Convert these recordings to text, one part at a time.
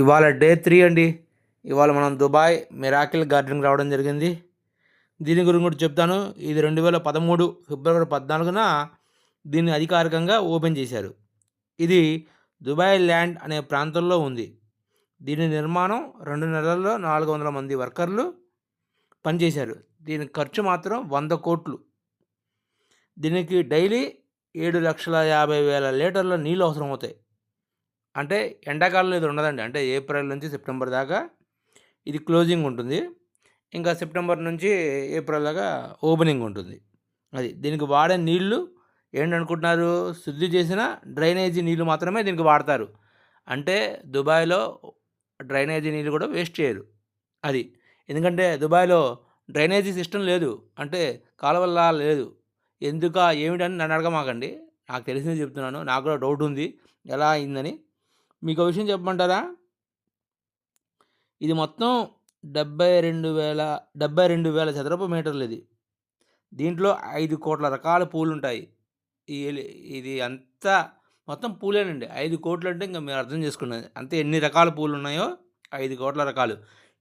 ఇవాళ day three అండి. ఇవాళ మనం దుబాయ్ మిరాకిల్ గార్డెన్కి రావడం జరిగింది. దీని గురించి కూడా చెప్తాను. ఇది రెండు వేల పదమూడు ఫిబ్రవరి పద్నాలుగున దీన్ని అధికారికంగా ఓపెన్ చేశారు. ఇది దుబాయ్ ల్యాండ్ అనే ప్రాంతంలో ఉంది. దీని నిర్మాణం రెండు నెలల్లో నాలుగు వందల మంది వర్కర్లు పనిచేశారు. దీని ఖర్చు మాత్రం వంద కోట్లు. దీనికి డైలీ ఏడు లక్షల యాభై వేల లీటర్ల నీళ్ళు అవసరం అవుతాయి అంటే ఎండాకాలంలో ఇది ఉండదండి. అంటే ఏప్రిల్ నుంచి సెప్టెంబర్ దాకా ఇది క్లోజింగ్ ఉంటుంది. ఇంకా సెప్టెంబర్ నుంచి ఏప్రిల్ దాకా ఓపెనింగ్ ఉంటుంది. అది దీనికి వాడే నీళ్ళు ఏంటనుకుంటున్నారు? శుద్ధి చేసిన డ్రైనేజీ నీళ్ళు మాత్రమే దీనికి వాడతారు. అంటే దుబాయ్లో డ్రైనేజీ నీళ్ళు కూడా వేస్ట్ చేయరు. అది ఎందుకంటే దుబాయ్లో డ్రైనేజీ సిస్టమ్ లేదు. అంటే కాలువల్లా లేదు. ఎందుక? ఏమిటని నన్ను అడగమాకండి. నాకు తెలిసింది చెప్తున్నాను. నాకు కూడా డౌట్ ఉంది. ఎలా అయిందని. మీకు విషయం చెప్పమంటారా? ఇది మొత్తం డెబ్బై రెండు వేల డెబ్బై రెండు వేల చదరపు మీటర్లు ఇది దీంట్లో ఐదు కోట్ల రకాల పూలు ఉంటాయి ఈ ఇది అంతా మొత్తం పూలేనండి. ఐదు కోట్లు అంటే ఇంకా మీరు అర్థం చేసుకున్నది అంతే ఎన్ని రకాల పూలు ఉన్నాయో ఐదు కోట్ల రకాలు.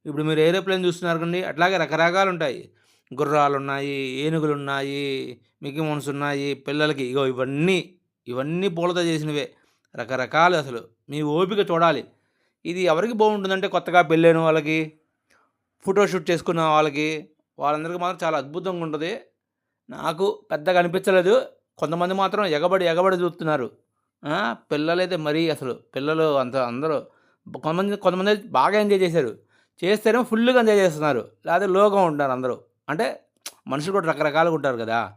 ఇప్పుడు మీరు ఏరోప్లేన్ చూస్తున్నారు కండి అట్లాగే రకరకాలు ఉంటాయి గుర్రాలు ఉన్నాయి ఏనుగులు ఉన్నాయి మిక్కీ మౌన్స్ ఉన్నాయి పిల్లలకి ఇగో ఇవన్నీ ఇవన్నీ పూలతో చేసినవే. రకరకాలు అసలు. మీ ఓపిక చూడాలి. ఇది ఎవరికి బాగుంటుందంటే కొత్తగా పెళ్ళైన వాళ్ళకి ఫోటోషూట్ చేసుకున్న వాళ్ళకి వాళ్ళందరికీ మాత్రం చాలా అద్భుతంగా ఉంటుంది. నాకు పెద్దగా అనిపించలేదు. కొంతమంది మాత్రం ఎగబడి ఎగబడి చూస్తున్నారు. పిల్లలైతే మరీ అసలు పిల్లలు అంత అందరూ కొంతమంది కొంతమంది అయితే బాగా ఎంజాయ్ చేశారు. చేస్తేనే ఫుల్గా ఎంజాయ్ చేస్తున్నారు. లేకపోతే లోగా ఉంటారు అందరూ. అంటే మనుషులు కూడా రకరకాలుగా ఉంటారు కదా.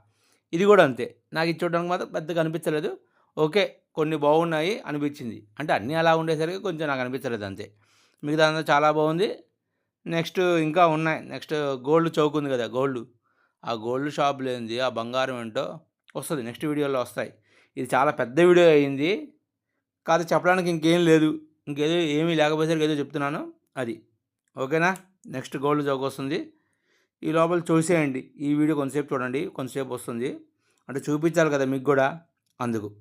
ఇది కూడా అంతే. నాకు ఇది చూడడానికి మాత్రం పెద్దగా అనిపించలేదు. ఓకే కొన్ని బాగున్నాయి అనిపించింది. అంటే అన్నీ అలా ఉండేసరికి కొంచెం నాకు అనిపించలేదు అంతే. మిగతా అంతా చాలా బాగుంది. నెక్స్ట్ ఇంకా ఉన్నాయి. నెక్స్ట్ గోల్డ్ చౌక్ ఉంది కదా గోల్డ్. ఆ గోల్డ్ షాప్ లేనిది ఆ బంగారం ఏంటో వస్తుంది నెక్స్ట్ వీడియోలో వస్తాయి. ఇది చాలా పెద్ద వీడియో అయింది. కాదు చెప్పడానికి ఇంకేం లేదు. ఇంకేదో ఏమీ లేకపోయేసరికి ఏదో చెప్తున్నాను. అది. ఓకేనా? నెక్స్ట్ గోల్డ్ చౌక్ వస్తుంది. ఈ లోపల చూసేయండి. ఈ వీడియో కొంతసేపు చూడండి. కొంతసేపు వస్తుంది. అంటే చూపించాలి కదా మీకు కూడా అందుకు.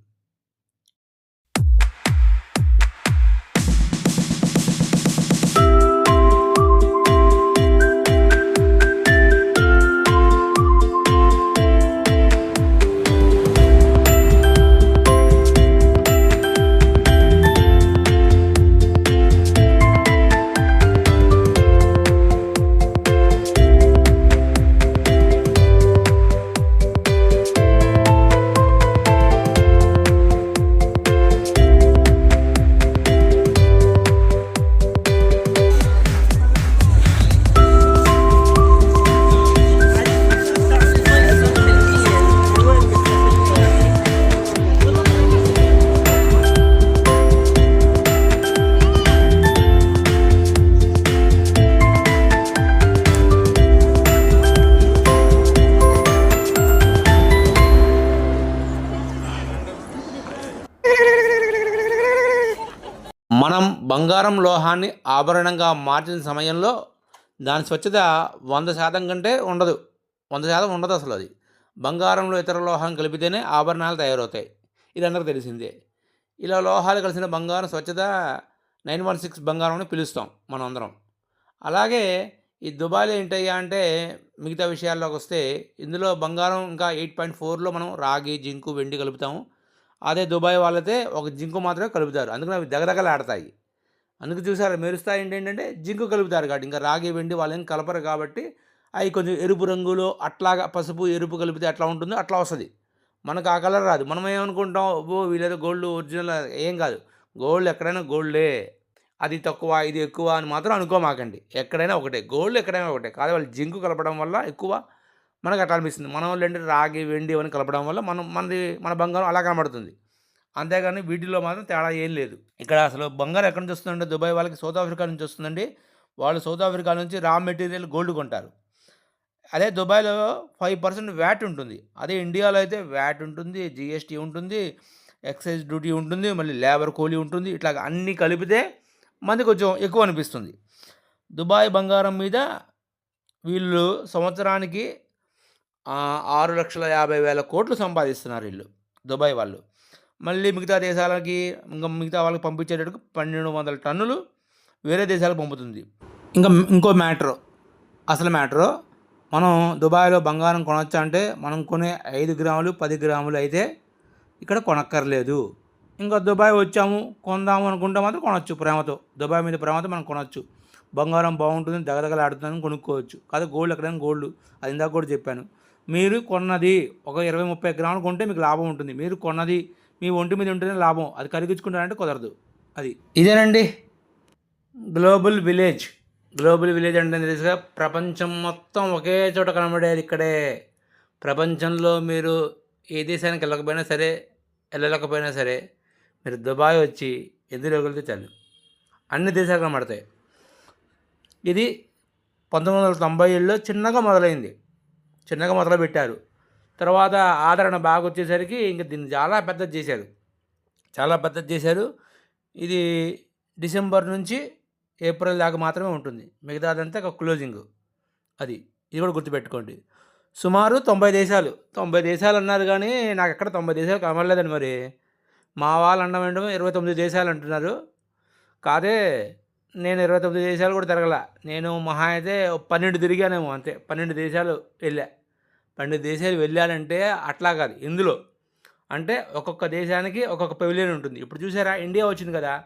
మనం బంగారం లోహాన్ని ఆభరణంగా మార్చిన సమయంలో దాని స్వచ్ఛత వంద శాతం కంటే ఉండదు. వంద శాతం ఉండదు అసలు అది. బంగారంలో ఇతర లోహం కలిపితేనే ఆభరణాలు తయారవుతాయి. ఇది అందరికీ తెలిసిందే. ఇలా లోహాలు కలిసిన బంగారం స్వచ్ఛత నైన్ వన్ సిక్స్ బంగారం అని పిలుస్తాం మనం అందరం అలాగే ఈ దుబాయ్లో ఏంటయ్యా అంటే మిగతా విషయాల్లోకి వస్తే ఇందులో బంగారం ఇంకా ఎయిట్ పాయింట్ ఫోర్లో మనం రాగి జింకు వెండి కలుపుతాము. అదే దుబాయ్ వాళ్ళైతే ఒక జింకు మాత్రమే కలుపుతారు. అందుకని అవి దగదగలాడతాయి. అందుకు చూసారు మెరుస్తాయి ఏంటంటే జింకు కలుపుతారు కాబట్టి. ఇంకా రాగి వెండి వాళ్ళేం కలపరు కాబట్టి అవి కొంచెం ఎరుపు రంగులో అట్లాగా పసుపు ఎరుపు కలిపితే అట్లా ఉంటుందో అట్లా వస్తుంది. మనకు ఆ కలర్ రాదు. మనం ఏమనుకుంటాం ఓ వీళ్ళేదో గోల్డ్ ఒరిజినల్ ఏం కాదు. గోల్డ్ ఎక్కడైనా గోల్డే. అది తక్కువ ఇది ఎక్కువ అని మాత్రం అనుకోమాకండి. ఎక్కడైనా ఒకటే. గోల్డ్ ఎక్కడైనా ఒకటే. కాదు వాళ్ళు జింకు కలపడం వల్ల ఎక్కువ మనకు అట్లా అనిపిస్తుంది. మనం వాళ్ళు ఏంటంటే రాగి వెండి ఇవన్నీ కలపడం వల్ల మనం మనది మన బంగారం అలా కనబడుతుంది. అంతేగాని వీటిలో మాత్రం తేడా ఏం లేదు. ఇక్కడ అసలు బంగారం ఎక్కడి నుంచి వస్తుందంటే దుబాయ్ వాళ్ళకి సౌత్ ఆఫ్రికా నుంచి వస్తుందండి. వాళ్ళు సౌత్ ఆఫ్రికా నుంచి రా మెటీరియల్ గోల్డ్ కొంటారు. అదే దుబాయ్లో ఫైవ్ పర్సెంట్ వ్యాట్ ఉంటుంది. అదే ఇండియాలో అయితే వ్యాట్ ఉంటుంది జిఎస్టీ ఉంటుంది ఎక్సైజ్ డ్యూటీ ఉంటుంది మళ్ళీ లేబర్ కూలీ ఉంటుంది. ఇట్లా అన్నీ కలిపితే మంది కొంచెం ఎక్కువ అనిపిస్తుంది. దుబాయ్ బంగారం మీద వీళ్ళు సంవత్సరానికి ఆరు లక్షల యాభై వేల కోట్లు సంపాదిస్తున్నారు వీళ్ళు దుబాయ్ వాళ్ళు. మళ్ళీ మిగతా దేశాలకి ఇంకా మిగతా వాళ్ళకి పంపించేటట్టుకు పన్నెండు వందల టన్నులు వేరే దేశాలకు పంపుతుంది. ఇంకా ఇంకో మ్యాటర్. అసలు మ్యాటరు మనం దుబాయ్లో బంగారం కొనొచ్చా అంటే మనం కొనే ఐదు గ్రాములు పది గ్రాములు అయితే ఇక్కడ కొనక్కర్లేదు. ఇంకా దుబాయ్ వచ్చాము కొందాము అనుకుంటే మాత్రం కొనొచ్చు ప్రేమతో. దుబాయ్ మీద ప్రేమతో మనం కొనొచ్చు. బంగారం బాగుంటుంది దగదగలాడుతుందని కొనుక్కోవచ్చు. కాదు గోల్డ్ ఎక్కడైనా గోల్డ్ అది ఇందాక కూడా చెప్పాను. మీరు కొన్నది ఒక ఇరవై ముప్పై గ్రాములు కొంటే మీకు లాభం ఉంటుంది. మీరు కొన్నది మీ ఒంటి మీద ఉంటేనే లాభం. అది కరిగించుకుంటారంటే కుదరదు. అది. ఇదేనండి? Global village. గ్లోబల్ విలేజ్ అంటే తెలుసుగా ప్రపంచం మొత్తం ఒకే చోట కనబడేది ఇక్కడే. ప్రపంచంలో మీరు ఏ దేశానికి వెళ్ళకపోయినా సరే వెళ్ళలేకపోయినా సరే మీరు దుబాయ్ వచ్చి ఎందులో వెళ్తే చాలు. అన్ని దేశాలు కనబడతాయి. ఇది పంతొమ్మిది వందల తొంభై ఏడులో చిన్నగా మొదలైంది. చిన్నగా మొదలు పెట్టారు. తర్వాత ఆదరణ బాగా వచ్చేసరికి ఇంక దీన్ని చాలా పెద్దది చేశారు. చాలా పెద్దది చేశారు. ఇది డిసెంబర్ నుంచి ఏప్రిల్ దాకా మాత్రమే ఉంటుంది. మిగతాదంతా ఒక క్లోజింగ్. అది ఇది కూడా గుర్తుపెట్టుకోండి. సుమారు తొంభై దేశాలు. తొంభై దేశాలు అన్నారు కానీ నాకు ఎక్కడ తొంభై దేశాలు కనబడలేదండి మరి. మా వాళ్ళు అనడం ఇరవై తొమ్మిది దేశాలు అంటున్నారు. కాదే నేను ఇరవై తొమ్మిది దేశాలు కూడా తిరగల. నేను మహా అయితే పన్నెండు తిరిగానేమో అంతే. పన్నెండు దేశాలు వెళ్ళా. పన్నెండు దేశాలు వెళ్ళాలంటే అట్లా కాదు ఇందులో. అంటే ఒక్కొక్క దేశానికి ఒక్కొక్క పెవిలియన్ ఉంటుంది. ఇప్పుడు చూసారా ఇండియా వచ్చింది కదా.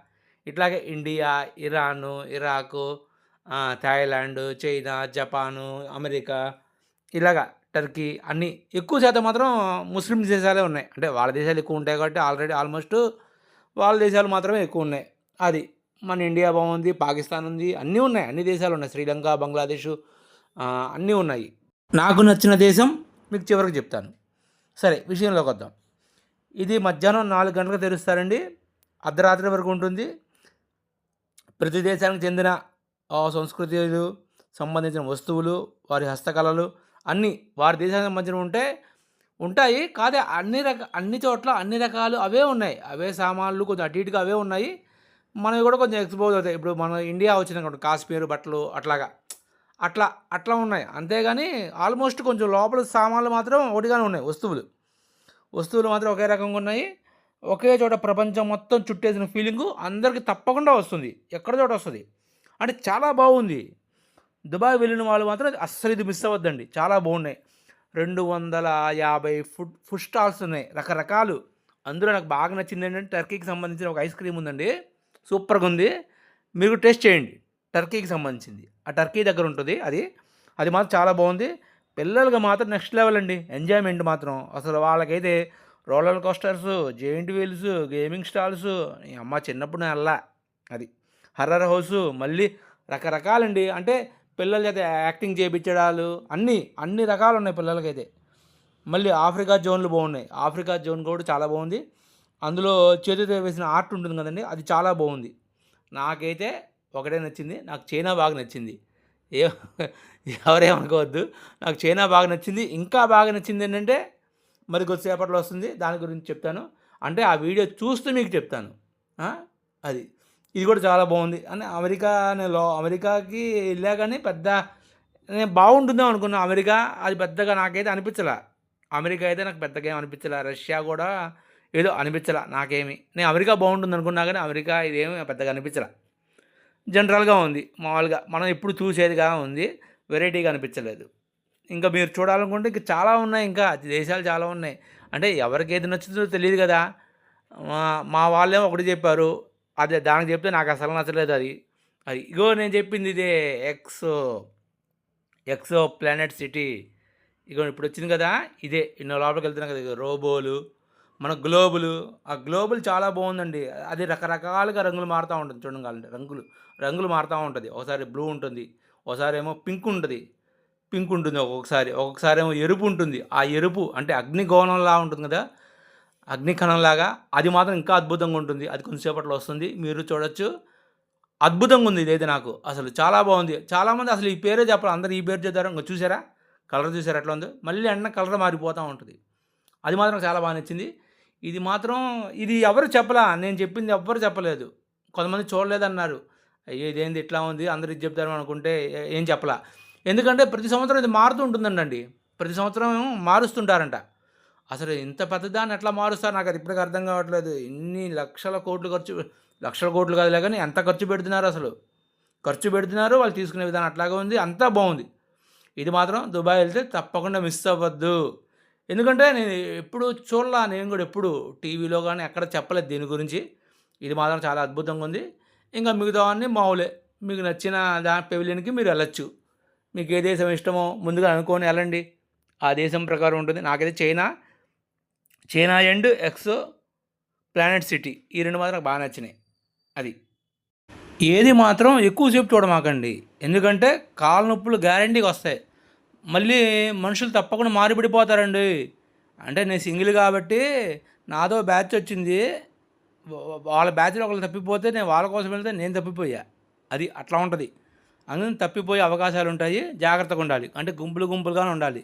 ఇట్లాగే India Iran Iraq Thailand China Japan America ఇలాగా టర్కీ అన్నీ. ఎక్కువ శాతం మాత్రం ముస్లిం దేశాలే ఉన్నాయి. అంటే వాళ్ళ దేశాలు ఎక్కువ ఉంటాయి కాబట్టి ఆల్రెడీ ఆల్మోస్ట్ వాళ్ళ దేశాలు మాత్రమే ఎక్కువ ఉన్నాయి. అది. మన ఇండియా బాగుంది పాకిస్తాన్ ఉంది అన్నీ ఉన్నాయి. అన్ని దేశాలు ఉన్నాయి. శ్రీలంక బంగ్లాదేశ్ అన్నీ ఉన్నాయి. నాకు నచ్చిన దేశం మీకు చివరికి చెప్తాను. సరే విషయంలోకి వద్దాం. ఇది మధ్యాహ్నం నాలుగు గంటలకు తెరుస్తారండి. అర్ధరాత్రి వరకు ఉంటుంది. ప్రతి దేశానికి చెందిన సంస్కృతులు సంబంధించిన వస్తువులు వారి హస్తకళలు అన్నీ వారి దేశానికి సంబంధించిన ఉంటే ఉంటాయి. కాదే అన్ని రక అన్ని చోట్ల అన్ని రకాలు అవే ఉన్నాయి. అవే సామాన్లు కొంచెం అటు ఇటుగా అవే ఉన్నాయి. మనవి కూడా కొంచెం ఎక్స్పోజ్ అవుతాయి. ఇప్పుడు మన ఇండియా వచ్చిన కాశ్మీర్ బట్టలు అట్లాగా. అట్లా అట్లా ఉన్నాయి. అంతేగాని ఆల్మోస్ట్ కొంచెం లోపల సామాన్లు మాత్రం ఒకటిగానే ఉన్నాయి వస్తువులు. వస్తువులు మాత్రం ఒకే రకంగా ఉన్నాయి. ఒకే చోట ప్రపంచం మొత్తం చుట్టేసిన ఫీలింగు అందరికీ తప్పకుండా వస్తుంది. ఎక్కడ చోట వస్తుంది? అంటే చాలా బాగుంది. దుబాయ్ వెళ్ళిన వాళ్ళు మాత్రం అస్సలు ఇది మిస్ అవ్వద్దండి. చాలా బాగున్నాయి. రెండు వందల యాభై ఫుడ్ ఫుడ్ స్టాల్స్ ఉన్నాయి రకరకాలు. అందులో నాకు బాగా నచ్చింది ఏంటంటే టర్కీకి సంబంధించిన ఒక ఐస్ క్రీమ్ ఉందండి. సూపర్గా ఉంది మీరు టేస్ట్ చేయండి. టర్కీకి సంబంధించింది. ఆ టర్కీ దగ్గర ఉంటుంది. అది అది మాత్రం చాలా బాగుంది. పిల్లలకి మాత్రం నెక్స్ట్ లెవెల్ అండి. ఎంజాయ్మెంట్ మాత్రం. అసలు వాళ్ళకైతే roller coasters giant wheels gaming stalls అమ్మ చిన్నప్పుడు నేను అది హర్రర్ హౌస్ మళ్ళీ రకరకాలండి. అంటే పిల్లల చేత యాక్టింగ్ చేయించడాలు అన్నీ అన్ని రకాలు ఉన్నాయి పిల్లలకైతే. మళ్ళీ ఆఫ్రికా జోన్లు బాగున్నాయి. ఆఫ్రికా జోన్ కూడా చాలా బాగుంది. అందులో చేతితో వేసిన ఆర్ట్ ఉంటుంది కదండి అది చాలా బాగుంది. నాకైతే ఒకటే నచ్చింది నాకు చైనా బాగా నచ్చింది. ఏ ఎవరేమనుకోవద్దు నాకు చైనా బాగా నచ్చింది. ఇంకా బాగా నచ్చింది ఏంటంటే మరి కొద్దిసేపట్లో వస్తుంది దాని గురించి చెప్తాను. అంటే ఆ వీడియో చూస్తూ మీకు చెప్తాను. అది. ఇది కూడా చాలా బాగుంది. అని అమెరికా లో అమెరికాకి వెళ్ళా కానీ పెద్ద నేను బాగుంటుందో అనుకున్నా. అమెరికా అది పెద్దగా నాకైతే అనిపించలే. అమెరికా అయితే నాకు పెద్దగా ఏం అనిపించలే. రష్యా కూడా ఏదో అనిపించలే నాకేమి. నేను అమెరికా బాగుంటుంది అనుకున్నా కానీ అమెరికా ఇదేమి పెద్దగా అనిపించలే. జనరల్గా ఉంది మామూలుగా. మనం ఎప్పుడు చూసేదిగా ఉంది వెరైటీగా అనిపించలేదు. ఇంకా మీరు చూడాలనుకుంటే ఇంకా చాలా ఉన్నాయి ఇంకా దేశాలు చాలా ఉన్నాయి. అంటే ఎవరికి ఏది నచ్చుతుందో తెలియదు కదా. మా మా వాళ్ళేమో ఒకటి చెప్పారు అదే దానికి చెప్తే నాకు అసలు నచ్చలేదు అది. అది ఇగో నేను చెప్పింది ఇదే ఎక్సో ఎక్సో ప్లానెట్ సిటీ. ఇగో ఇప్పుడు వచ్చింది కదా ఇదే. ఇన్నో లోపలికి వెళ్తున్నాం కదా రోబోలు. మన గ్లోబులు ఆ గ్లోబుల్ చాలా బాగుందండి. అది రకరకాలుగా రంగులు మారుతూ ఉంటుంది చూడండి రంగులు రంగులు మారుతూ ఉంటుంది. ఒకసారి బ్లూ ఉంటుంది ఒకసారి ఏమో పింక్ ఉంటుంది. పింక్ ఉంటుంది ఒక్కొక్కసారి ఒక్కొక్కసారి ఏమో ఎరుపు ఉంటుంది. ఆ ఎరుపు అంటే అగ్నిగోణంలా ఉంటుంది కదా? అగ్నికణంలాగా. అది మాత్రం ఇంకా అద్భుతంగా ఉంటుంది. అది కొంచెంసేపట్లో వస్తుంది. మీరు చూడొచ్చు. అద్భుతంగా ఉంది ఇదైతే నాకు. అసలు చాలా బాగుంది. చాలామంది అసలు ఈ పేరే చెప్పాలి. అందరూ ఈ పేరు చేద్దారు ఇంకా చూసారా? కలర్ చూసారా? ఎట్లా ఉందో? మళ్ళీ అన్న కలర్ మారిపోతూ ఉంటుంది. అది మాత్రం చాలా బాగా నచ్చింది. ఇది మాత్రం ఇది ఎవరు చెప్పలా? నేను చెప్పింది ఎవ్వరు చెప్పలేదు. కొంతమంది చూడలేదన్నారు. అయ్యో ఇదేంది ఇట్లా ఉంది? అందరు ఇది చెప్తారు అనుకుంటే ఏం చెప్పలా? ఎందుకంటే ప్రతి సంవత్సరం ఇది మారుతూ ఉంటుందండి ప్రతి సంవత్సరం మారుస్తుంటారంట. అసలు ఇంత పెద్దదాన్ని ఎట్లా మారుస్తారు? నాకు అది ఇప్పటికీ అర్థం కావట్లేదు. ఇన్ని లక్షల కోట్లు ఖర్చు లక్షల కోట్లు కాదులే కానీ ఎంత ఖర్చు పెడుతున్నారు అసలు? ఖర్చు పెడుతున్నారు వాళ్ళు తీసుకునే విధానం అట్లాగే ఉంది అంతా బాగుంది. ఇది మాత్రం దుబాయ్ వెళ్తే తప్పకుండా మిస్ అవ్వద్దు. ఎందుకంటే నేను ఎప్పుడు చూడలా నేను కూడా ఎప్పుడు టీవీలో కానీ ఎక్కడ చెప్పలేదు దీని గురించి. ఇది మాత్రం చాలా అద్భుతంగా ఉంది. ఇంకా మిగతావన్నీ మామూలే మీకు నచ్చిన దా పెవిలియన్కి మీరు వెళ్ళొచ్చు. మీకు ఏ దేశం ఇష్టమో ముందుగా అనుకొని వెళ్ళండి. ఆ దేశం ప్రకారం ఉంటుంది. నాకైతే China. China and X planet city. ఈ రెండు మాత్రం నాకు బాగా నచ్చినాయి. అది. ఏది మాత్రం ఎక్కువసేపు చూడమాకండి. ఎందుకంటే కాళ్ళ నొప్పులు గ్యారంటీగా వస్తాయి. మళ్ళీ మనుషులు తప్పకుండా మారిపడిపోతారండి. అంటే నేను సింగిల్ కాబట్టి నాదో బ్యాచ్ వచ్చింది. వాళ్ళ బ్యాచ్లో ఒకళ్ళు తప్పిపోతే నేను వాళ్ళ కోసం వెళ్తే నేను తప్పిపోయా. అది అట్లా ఉంటుంది. అందుకని తప్పిపోయే అవకాశాలు ఉంటాయి. జాగ్రత్తగా ఉండాలి. అంటే గుంపులు గుంపులుగానే ఉండాలి.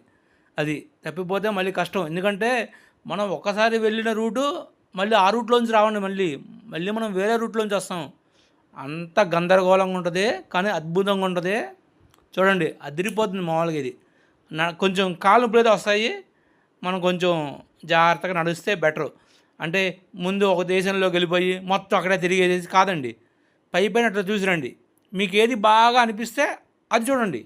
అది తప్పిపోతే మళ్ళీ కష్టం. ఎందుకంటే మనం ఒక్కసారి వెళ్ళిన రూటు మళ్ళీ ఆ రూట్లోంచి రావండి మళ్ళీ. మళ్ళీ మనం వేరే రూట్లోంచి వస్తాం. అంత గందరగోళంగా ఉంటుంది. కానీ అద్భుతంగా ఉంటుంది. చూడండి అదిరిపోతుంది మామూలుగా ఇది. కొంచెం కాళ్ళు నొప్పులు అయితే వస్తాయి. మనం కొంచెం జాగ్రత్తగా నడిస్తే బెటర్ అంటే ముందు ఒక దేశంలోకి వెళ్ళిపోయి మొత్తం అక్కడే తిరిగేసేసి కాదండి. పై పైన అట్లా చూసిరండి. మీకు ఏది బాగా అనిపిస్తే అది చూడండి.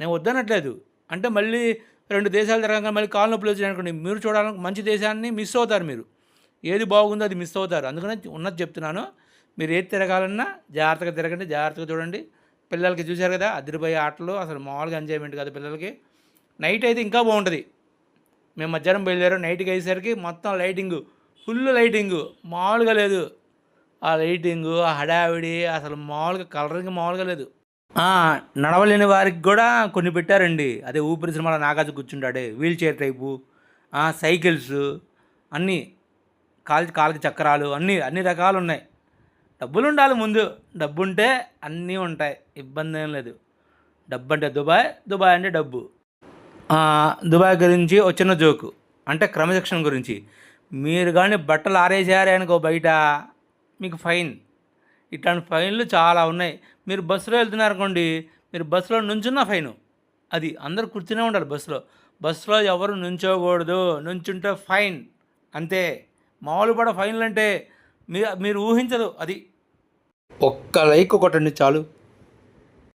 నేను వద్దనట్లేదు. అంటే మళ్ళీ రెండు దేశాలు తిరగంగా మళ్ళీ కాలు నొప్పులు వచ్చాయి అనుకోండి. మీరు చూడాలని మంచి దేశాన్ని మిస్ అవుతారు మీరు. ఏది బాగుందో అది మిస్ అవుతారు. అందుకనే ఉన్నది చెప్తున్నాను. మీరు ఏది తిరగాలన్నా జాగ్రత్తగా తిరగండి జాగ్రత్తగా చూడండి. పిల్లలకి చూశారు కదా అదిరిపోయే ఆటలు. అసలు మామూలుగా ఎంజాయ్మెంట్ కదా పిల్లలకి. నైట్ అయితే ఇంకా బాగుంటుంది. మేము మధ్యాహ్నం బయలుదేరాం. నైట్కి అయ్యేసరికి మొత్తం లైటింగ్ ఫుల్ లైటింగ్. మామూలుగా లేదు. ఆ లైటింగ్ ఆ హడావిడి అసలు మామూలుగా కలరింగ్ మామూలుగా లేదు. నడవలేని వారికి కూడా కొన్ని పెట్టారండి. అదే ఊపిరి సినిమాలో నాగాజు కూర్చుంటాడే వీల్ చైర్ టైపు సైకిల్స్ అన్నీ కాలు కాలుకి చక్రాలు అన్నీ అన్ని రకాలు ఉన్నాయి. డబ్బులు ఉండాలి ముందు. డబ్బు ఉంటే అన్నీ ఉంటాయి. ఇబ్బంది ఏం లేదు. డబ్బు అంటే దుబాయ్ దుబాయ్ అంటే డబ్బు. దుబాయ్ గురించి వచ్చిన జోకు. అంటే క్రమశిక్షణ గురించి. మీరు కానీ బట్టలు ఆరేసారే అనుకో బయట మీకు ఫైన్. ఇట్లాంటి ఫైన్లు చాలా ఉన్నాయి. మీరు బస్సులో వెళ్తున్నారనుకోండి మీరు బస్సులో నుంచున్న ఫైన్. అది అందరు కూర్చునే ఉండాలి బస్సులో. బస్సులో ఎవరు నుంచోకూడదు నుంచుంటే ఫైన్. అంతే. మామూలు కూడా ఫైన్లు అంటే మీరు మీరు ఊహించదు అది. ఒక్క లైక్ కొట్టండి చాలు.